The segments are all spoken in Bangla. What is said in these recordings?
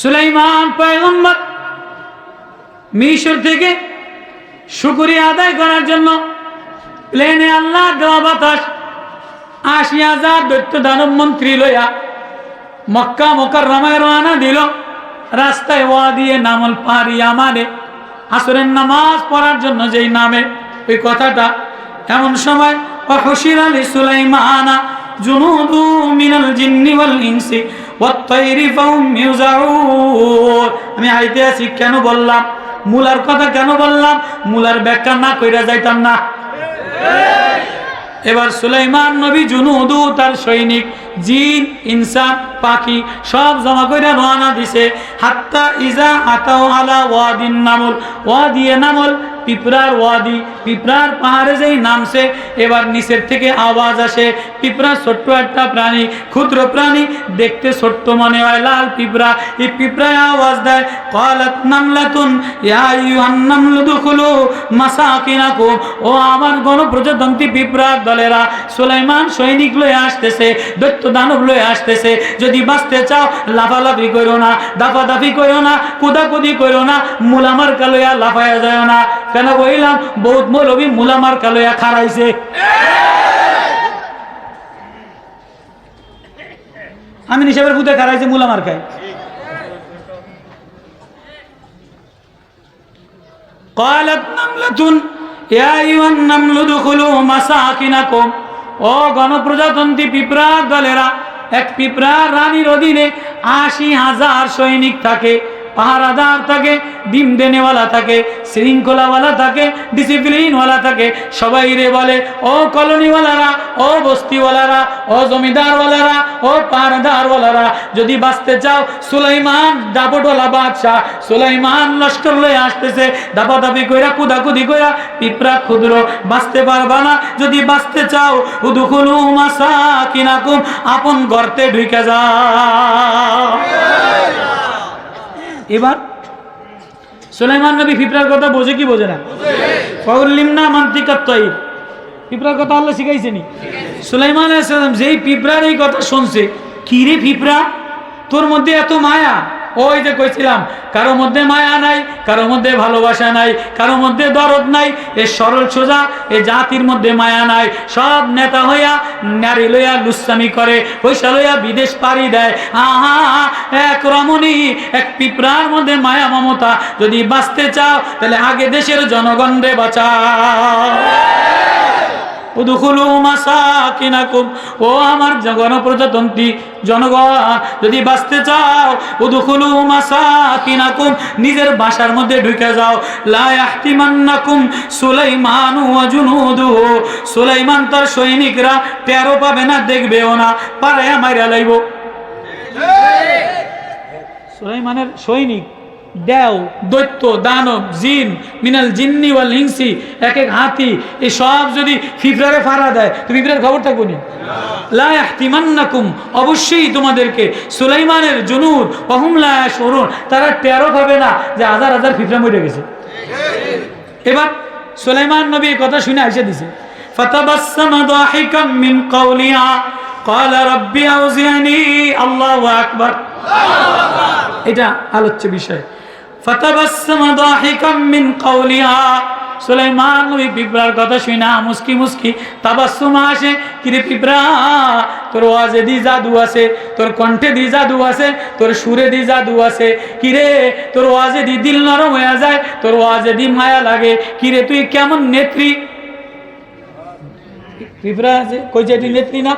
সুলাইমান পয়গম্বর মিশর থেকে শুকুরিয়া আদায় করার জন্য প্লেনে আল্লাহ দেওয়া বাতাস আশি হাজার দৈত্য দানব মন্ত্রী লইয়া মক্কা মক্কার রামায় রওনা দিল। রাস্তায় ওয়া দিয়ে নামল পাহাড়ি আমারে আসরের নামাজ পড়ার জন্য যেই নামে, ওই কথাটা এমন সময় অহসির আলী সুলাইমানা জুনুদু মিনাল জিন্নি ওয়াল ইনসি। আমি ঐতিহাসিক কেন বললাম? মুলার কথা কেন বললাম? মুলার ব্যাখ্যা না কইরা যাইতাম না। এবার সুলাইমান নবী জুনুদু, তার সৈনিক, জিন, ইনসান, পাখি, সব জমা করে রওনা দিছে। হাত্তা ইজা আতাও আলা ওয়াদিন নামল। ওয়াদিয়ে নামল পিঁপড়ার ওয়াদি, পিঁপড়ার পাহাড়ে যেই নামছে, এবার নিচের থেকে আওয়াজ আসে, পিঁপড়া ছোট্ট একটা প্রাণী, ক্ষুদ্র প্রাণী, দেখতে ছোট্ট মনে হয় লাল পিঁপড়া। এই পিঁপড়ায় আওয়াজ দেয়, কলাত নামলাতুন ও আমার গণপ্রজাতন্ত্রী পিঁপড়ার দলেরা, সুলাইমান সৈনিক লয়ে আসতেছে, দৈত্য দানব লয়ে আসতেছে। যদি বাঁচতে চাও, লাফালাফি করো না, দাফাদাফি করো না, কুদাকুদি করো না মুলামার কালোয়া লাফায়া যায় না। কেন বললাম বহুত মৌলবী মুলামার কালয়া খারাইছে আমি নিসাবের ভূতে খারাইছে মুলামার খাই قالت نملة يا أيها النمل ادخلوا مساكنكم ও গণপ্রজাতন্ত্রী পিঁপড়া দলেরা এক পিঁপড়া রানীর অধীনে আশি হাজার সৈনিক থাকে পাহারাদার থাকে, ডিম দেনেওয়ালা থাকে, শৃঙ্খলাওয়ালা থাকে ডিসিপ্লিনওয়ালা থাকে। সবাই রে বলে, ও কলোনিওয়ালারা, ও বস্তিওয়ালারা, ও জমিদারওয়ালারা, ও পাহারাদারওয়ালারা, যদি বাঁচতে চাও, সুলাইমান দাপটওয়ালা বাদশাহ, সুলাইমান লস্কর লয়ে আসতেছে, দাপাদাপি কইরা, কুদাকুদি কইরা, পিঁপড়া ক্ষুদ্র, বাঁচতে পারবা না। যদি বাঁচতে চাও উদুকুলু মাসা কিনাকুম আপন গর্তে ঢুকে যাও। এবার সুলাইমান নবী ফিপরার কথা বোঝে কি বোঝে না? ফগলিমনা না মান্তিকাত্তই পিঁপড়ার কথা আল্লাহ শিখাইছেনি সুলাইমান যেই পিঁপড়ার এই কথা শুনছে, কি রে পিঁপড়া তোর মধ্যে এত মায়া? ওই যে কইছিলাম, কারও মধ্যে মায়া নাই, কারও মধ্যে ভালোবাসা নাই, কারও মধ্যে দরদ নাই, এ সরল সোজা, এ জাতির মধ্যে মায়া নাই। সব নেতা হইয়া, নারী লইয়া লুসামি করে, পয়সা লইয়া বিদেশ পাড়ি দেয়। আহা, এক রমণী, এক পিঁপড়ার মধ্যে মায়া মমতা, যদি বাঁচতে চাও, তাহলে আগে দেশের জনগণরে বাঁচাও। উদুখুলু মাসাকিনাকুম ও আমার গণপ্রজাতন্ত্রী জনগণ যদি বাঁচতে চাও উদুখুলু মাসাকিনাকুম নিজের বাসার মধ্যে ঢুকে যাও। লা ইয়াহতিমান্নাকুম সুলাইমানু ওয়া জুনুদুহু। সুলাইমান তার সৈনিকরা টেরো পাবে না দেখবেও না পারে মাইরা লাইব। সুলাইমানের সৈনিক দেও দৈত্য দানব জিন মিনাল জিন্নি ওয়াল হিংসি এক এক হাতি এই সব যদি ফিফরারে ফাড়া দেয় তো ফিফরার খবর থাকবো নি লা ইয়াহতিমান্নাকুম অবশ্যই তোমাদেরকে সুলাইমানের জুনুদ অহুম লা ইয়াশউরুন তারা টেরও পাবে না যে হাজার হাজার ফিফরা মরে গেছে এবার সুলাইমান নবী এই কথা শুনে এসে দিছে فتبسم ضاحكا من قولها قال ربي أوزعني الله أكبر এটা আলোচ্য বিষয় ফাতাবাসসামা দাহিকাম মিন কাওলিহা। সুলাইমান ওই পিঁপড়ার কথা শুই না, মুসকি মুসকি তাবাসুমা আসে। কিরে পিঁপড়া, তোর ওয়াজে দি জাদু আছে, তোর কণ্ঠে দি জাদু আছে, তোর সুরে দি জাদু আছে। কিরে, তোর ওয়াজে দি দিল নরম হয়ে যায়, তোর ওয়াজে দি মায়া লাগে। কিরে, তুই কেমন নেত্রী? পিঁপড়া আছে, কই যে এটি নেত্রী না?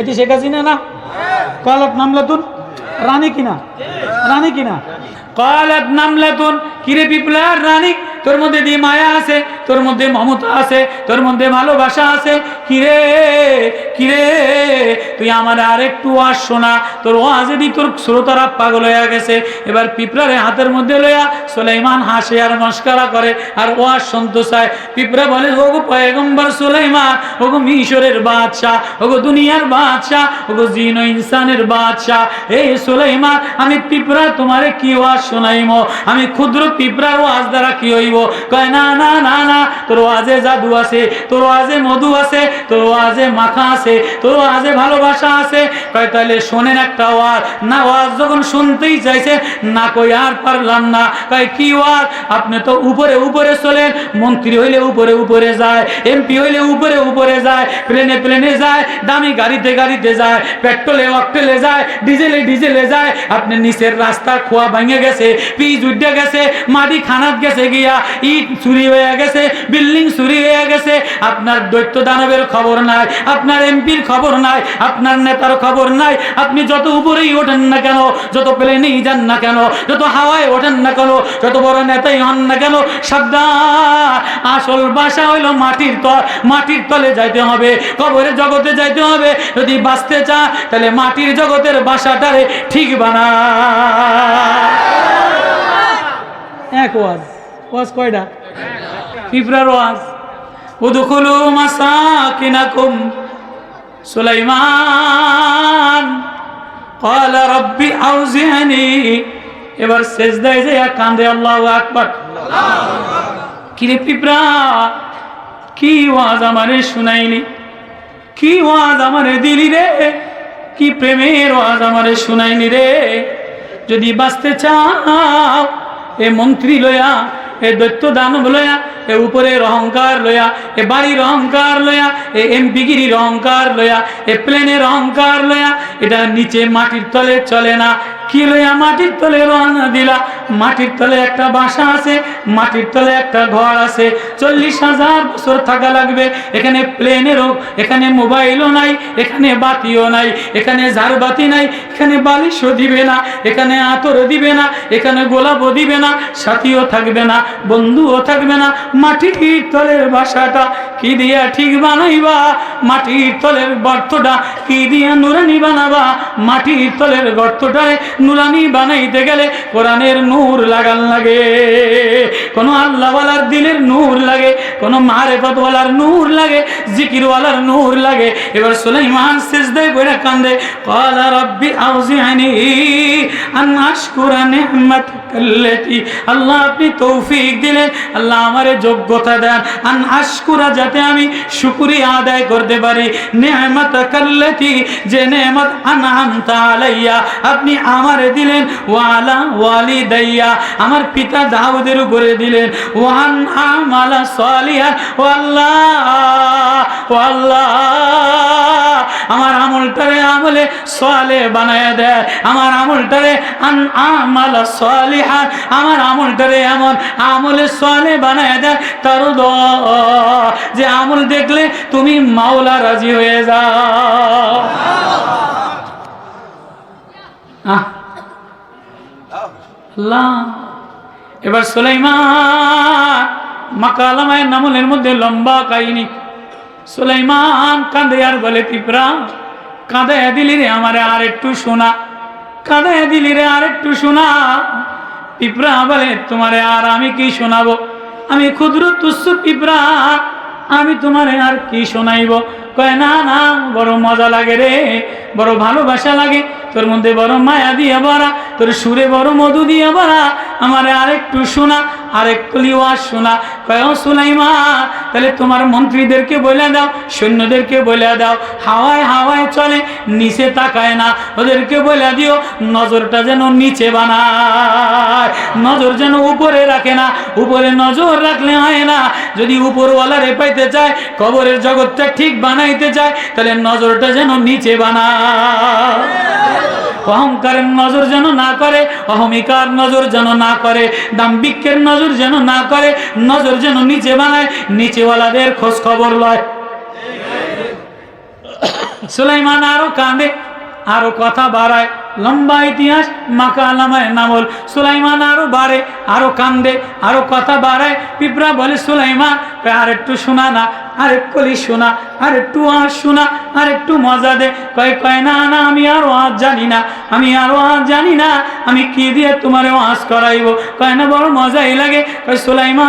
এটি শেখ হাসিনা না? কলক নামলা তুন রানী কিনা? রানী কিনা? কলাত নামলাতুন। কিরে পিপলার রানী? তোর মধ্যে দিয়ে মায়া আছে, তোর মধ্যে মমতা আছে, তোর মধ্যে ভালোবাসা আছে। কিরে কিরে, তুই আমার আরেকটু ওয়াজ শোনা। তোর ওয়াজে দি তোর শ্রোতারা পাগল হয়ে গেছে, এবার পিঁপড়ারে হাতের মধ্যে লইয়া সুলাইমান হাসে আর মস্কারা করে আর ওয়াজ শুনতে চায়। পিঁপড়া বলে, ওগো পয়গম্বর সুলাইমান, ওগো মিশরের বাদশাহ, ওগো দুনিয়ার বাদশাহ, ওগো জিন ইনসানের বাদশাহ। এই সুলাইমান, আমি পিঁপড়া তোমারে কি ওয়াজ শোনাইমো? আমি ক্ষুদ্র পিঁপড়ার ওয়াজ দ্বারা কি হইব? কয়, না না না না, তোর ওয়াজে জাদু আছে, তোর ওয়াজে মধু আছে, তোর ওয়াজে মাখা আছে, তোর ওয়াজে ভালোবাসা আছে। কয় তাহলে শোনেন একটা ওয়াজ। না, ওয়াজ যখন শুনতেই চাইছে, না কই, আর পারলাম না। কয়, কি ওয়াজ? আপনি তো উপরে উপরে চলেন, মন্ত্রী হইলে উপরে উপরে যায়, এমপি হইলে উপরে উপরে যায়, প্লেনে প্লেনে যায়, দামি গাড়িতে গাড়িতে যায়, পেট্রোলে, অকটেলে যায়, ডিজেলে ডিজেলে যায়, আপনি নিচের রাস্তা খোয়া ভেঙে গেছে, পিচ উঠে গেছে, মাটি খানাত গেছে গিয়া ইট চুরি হয়ে গেছে, বিল্ডিং চুরি হয়ে গেছে, আপনার দৈত্য দানবের খবর নাই, আপনার এমপির খবর নাই, আপনার নেতার খবর নাই, আপনি যত উপরেই ওঠেন না কেন, যত প্লেনেই যান না কেন, যত হাওয়ায় ওঠেন না কেন, যত বড় নেতাই হন না কেন, সাবধান। আসল বাসা হইল মাটির তল, মাটির তলে যাইতে হবে, কবরের জগতে যাইতে হবে, যদি বাঁচতে চা তাহলে মাটির জগতের বাসাটারে ঠিক বানা এক ওয়াজ কয়টা ফিফরার ওয়াজ উদখুলু মাসাকিনাকুম সুলাইমান قال ربي أوزعني এবার সেজদায় যে কান্দে আল্লাহ আকবার কিরে পিপরা কি ওয়াজ আমারে শুনাইলি কি ওয়াজ আমারে দিলি রে কি প্রেমের ওয়াজ আমারে শুনাইলি রে যদি বাঁচতে চাও এ মন্ত্রী লয়া এ দৈত্য দানব লয়া এ উপরের অহংকার লয়া এ বাড়ির অহংকার লয়া এ এমপিগিরির অহংকার লয়া এ প্লেনের অহংকার লয়া এটা নিচে মাটির তলে চলে না। কি লয়া মাটির তলে রওনা দিলা? মাটির তলে একটা বাসা আছে মাটির তলে একটা ঘর আছে। চল্লিশ হাজার বছর থাকা লাগবে। এখানে প্লেনেরও, এখানে মোবাইলও নাই, এখানে বাতিও নাই, এখানে ঝাড়বাতি নাই, এখানে বালিশও দিবে না, এখানে আতরও দিবে না, এখানে গোলাপও দিবে না, সাথীও থাকবে না, বন্ধুও থাকবে না। মাটির তলের বাসাটা কি দিয়া ঠিক বানাইবা? মাটির তলের গর্তটা কি দিয়া নুরানি বানাবা? মাটির তলের গর্তটায় নুরানি বানাইতে গেলে কোরআনের নূর লাগান লাগে। কোনো আল্লাহওয়ালার দিলের নূর লাগে। কোনো মারেফতওয়ালার নূর লাগে, জিকিরওয়ালার নূর লাগে। এবার সুলাইমান সিজদায় পড়ে কান্দে ক্বালা রাব্বি আউজিআনি আন আশকুরা নি'মাতাকাল্লাতি আল্লাহ আপনি তৌফিক দিলেন, আল্লাহ আমারে যোগ্যতা দেন। আন আশকুরা যাতে আমি শুকরিয়া আদায় করতে পারি। নি'মাতাকাল্লাতি যে নেমত আনআমতা আলাইয়া আপনি আমারে দিলেন, ওয়ালা ওয়ালিদাইয়া। আমার পিতা দাউদের উপরে দিলেন, ওয়ান আমালা ও আল্লাহ আল্লাহ, আমার আমলটারে আমলে সালে বানায় দেয় আমার আমলটারে আন আমালা সালিহা আমার আমলটারে এমন আমলে সালে বানায় দেয় তার যে আমল দেখলে তুমি মাওলা রাজি হয়ে যাও। এবার সুলাইমান মাকালামায় নামলের মধ্যে লম্বা কাহিনী। সুলাইমান কাঁদে আর বলে, পিঁপড়া, কাঁদে দিলি রে আমারে আর একটু শোনা। কাঁদে দিলি রে আর একটু শোনা। পিঁপড়া বলে, তোমারে আর আমি কি শোনাবো? আমি ক্ষুদ্র তুচ্ছ পিঁপড়া, আমি তোমারে আর কি শোনাইব? কয়, না না, বড় মজা লাগে রে, বড় ভালোবাসা লাগে। তোর মধ্যে বড় মায়া দিয়ে ভরা, তোর সুরে বড় মধু দিয়ে ভরা, আমার আরেকটু শোনা। কলি ওয়াজ শোনা। কয় সুলাইমা, তাহলে তোমার মন্ত্রীদেরকে বলে দাও, সৈন্যদেরকে বলে দাও। হাওয়ায় হাওয়ায় চলে, নিচে তাকায় না। ওদেরকে বলে দিও, নজরটা যেন নিচে বানায়। নজর যেন উপরে রাখে না। উপরে নজর রাখলে হয় না। যদি উপরওয়ালারে পাইতে চায়, কবরের জগৎটা ঠিক বানাইতে চায়, তাহলে নজরটা যেন নিচে বানায়। অহংকারের নজর যেন না করে, অহমিকার নজর যেন না করে দাম্বিকের নজর যেন না করে, নজর যেন নিচে বানায়, নিচেওয়ালাদের খোঁজ খবর লয়। সুলাইমান আরও কাঁদে, আরও কথা বাড়ায়। লম্বা ইতিহাস, মাকা আলামায় নামল। সুলাইমান আরও বাড়ে, আরও কান্দে, আরও কথা বাড়ায়। পিঁপড়া বলে, সুলাইমান আর একটু শোনা না আর কলি শোনা আর একটু আজ শোনা আর একটু মজা দে। কয় কয়, না না, আমি আরও আজ জানি না, আমি আরও আজ জানি না, আমি কি দিয়ে তোমার ওয়াজ করাইব? কয়, না, বড় মজাই লাগে। কয় সুলাইমা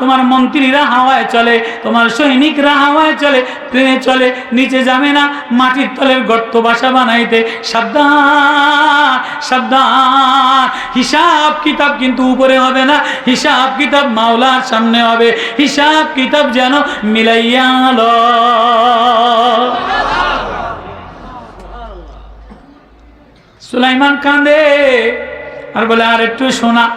তোমার মন্ত্রীরা হাওয়ায় চলে, তোমার সৈনিকরা হাওয়ায় চলে প্লেনে চলে, নিচে যাবে না, মাটির তলের গর্ত বাসা বানাইতে, সাবধান সাবধান। হিসাব কিতাব কিন্তু উপরে হবে না। হিসাব কিতাব মাওলার সামনে হবে। হিসাব কিতাব যেন মিলাইয়া। সুলাইমান কান্দে আর বলে আর একটু শোনা।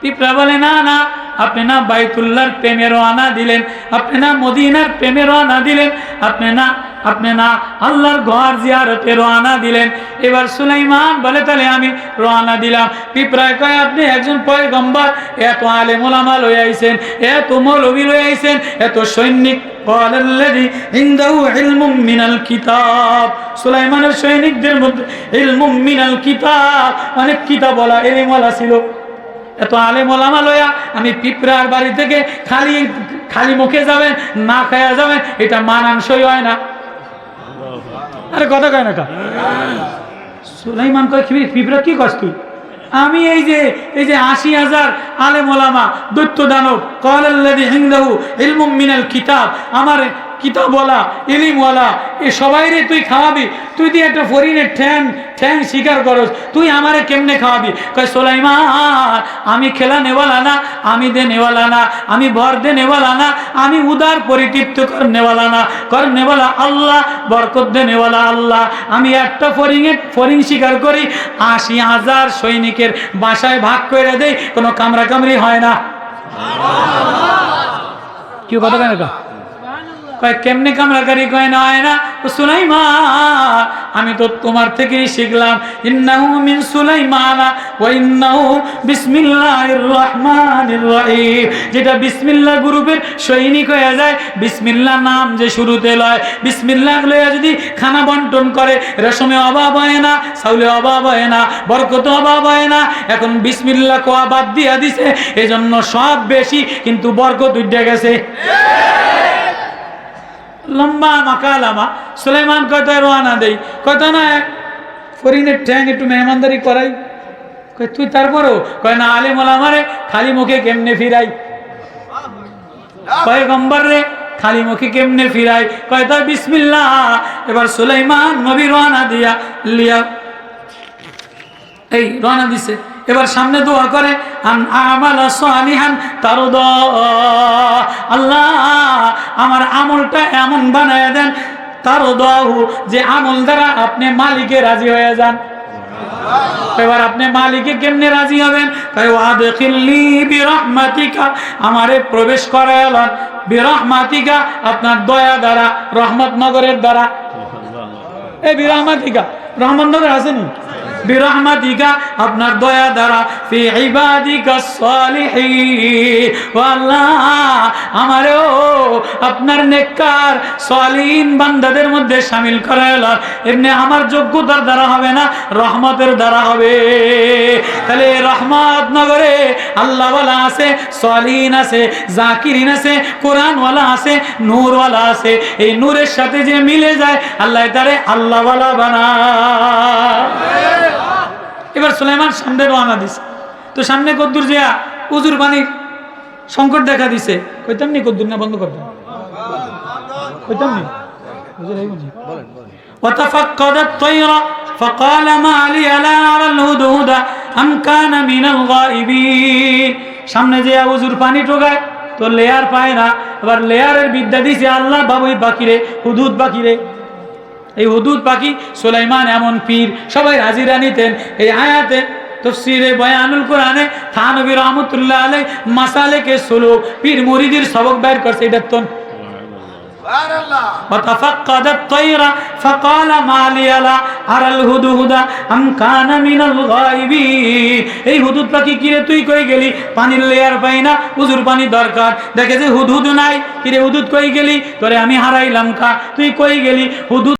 পিঁপড়া বলে, না না। আপনি না বাইতুল্লার প্রেমে রওনা দিলেন, আপনি না মদিনার প্রেমে রওনা দিলেন, আপনি না আপনি না আল্লাহর গোয়ার জিয়ারতে রোয়ানা দিলেন। এবার সুলাইমান বলে, তাহলে আমি রোয়ানা দিলাম। পিঁপড়ায় কয়, আপনি একজন পয়গম্বর, এত আলে মোলামা লই আইছেন, এত মৌলবি লই আইসেন এত সৈনিক সুলাইমানের সৈনিকদের মধ্যে ইলমুম মিনাল কিতাব মানে অনেক কিতাব বলা এলিমলা ছিল। এত আলে মোলামা লয়া আমি পিঁপড়ার বাড়ি থেকে খালি খালি মুখে যাবেন, না খায়া যাবেন, এটা মানানসই হয় না। আরে কথা কয় না সুলাইমান কয় পিঁপড়া, কি কস তুই? আমি এই যে এই যে আশি হাজার আলেম ওলামা, দৈত্য দানব কলাল্লাদি হিন্দাহু ইলমুম মিনাল কিতাব, আমার কিতাবওয়ালা, ইলিমওয়ালা, এ সবাই রে তুই খাওয়াবি। তুই দিয়ে একটা ফরিনের ঠ্যাং ঠ্যাং স্বীকার করস, তুই আমারে কেমনে খাওয়াবি? কয়, সোলাইমান, আমি খেলা নেওয়ালা না, আমি দে নেওয়ালা না, আমি ভর দে নেওয়ালা না, আমি উদার পরিতৃপ্ত কর নেওয়ালা না, কর নেওয়ালা আল্লাহ, বরকত দে নেওয়ালা আল্লাহ। আমি একটা ফরিংয়ের ফরিং স্বীকার করি, আশি হাজার সৈনিকের বাসায় ভাগ করে দেই, কোনো কামরা কামড়ি হয় না। কি কথা কেন কয়, কেমনে কামড়াকারি কয় না হয় না? সুলাইমা আমি তো তোমার থেকেই শিখলাম। ইন্নাহু মিন সুলাইমানা ওয়া ইন্নাহু বিসমিল্লাহির রহমানির রহিম। যেটা বিসমিল্লাহ গ্রুপের সৈনিক হয়ে যায় বিসমিল্লাহ নাম যে শুরুতে লয় বিসমিল্লাহ লয়ে যদি খানা বন্টন করে, রেশমে অভাব হয় না, চাউলে অভাব হয় না, বরকত অভাব হয় না, এখন বিসমিল্লাহ কোয়া বাদ দিয়া দিছে, এজন্য সব বেশি, কিন্তু বরকত উঠে গেছে। লম্বা মাকালামা সুলাইমান কত রোয়ানা দেই। কত না, ফরিনের ঠ্যাং একটু মেহমানদারি করাই। কয়, তুই তারপরও? কয়, না আলে মোলামারে খালি মুখে কেমনে ফিরাই? কয় গম্বর রে, খালি মুখে কেমনে ফিরাই? কয় তার বিসমিল্লাহ, এবার সুলাইমান নবী রোয়ানা দিয়া লিয়া এই রওনা দিছে। এবার সামনে দোয়া করে, আন আল্লাহ, আমার আমলটা এমন বানায় দেন তার দাহু যে আমল দ্বারা আপনি মালিকে রাজি হয়ে যান। এবার আপনি মালিকে কেমনে রাজি হবেন? বিরহমাতিকা। আমারে প্রবেশ করায়ালান বিরহমাতিকা আপনার দয়া দ্বারা, রহমত নগরের দ্বারা। এই বিরহমাতিকা রহমতনগর আসেনি বিরহমাতিকা, আপনার দয়া দ্বারা, ফি ইবাদিকা সালিহিন। আল্লাহ, আমারও আপনার নেককার, সালিহিন বান্দাদের মধ্যে শামিল করা এলো এমনি আমার যোগ্যতার দ্বারা হবে না, রহমতের দ্বারা হবে। তাহলে রহমত নগরে আল্লাহওয়ালা আছে, সালিহিন আছে, জাকিরিন আছে, কোরআনওয়ালা আছে, নূরওয়ালা আছে। এই নূরের সাথে যে মিলে যায়, আল্লাহ তারে আল্লাহওয়ালা বানা এবার সুলাইমান সামনে রওনা দিছে তো সামনে কদ্দুর জিয়া উজুর পানির সংকট দেখা দিছে কইতাম নি কদ্দুর না বন্ধ করতাম কইতাম নি হুজুর এই বুঝি وتفقد الطير فقال ما لي لا أرى الهدهد أم كان من الغائبين সামনে যে উজুর পানি টোকায় তো লেয়ার পায় না আবার লেয়ারের বিদ্যা দিছে আল্লাহ বাবুই পাখিরে হুদুদ পাখিরে এই হুদুদ পাখি সুলাইমান এমন পীর সবাই হাজিরা নিতেন এই আয়াতে তফসিরে বয়ানুল কোরআনে থানবী রহমতুল্লাহ আলাই মাসালেকে সোলো পীর মুরিদির সবক বাইর করছে এটা তো وتفقد الطير فقال ما لي لا أرى الهدهد أم كان من الغائبين এই হুদুদ পাখি কিরে তুই কই গেলি পানির লেয়ার পাই না উজুর পানি দরকার দেখে যে হুদহুদ নাই কিরে হুদুদ কই গেলি তোরে আমি হারাইলাম কা তুই কই গেলি হুদুদ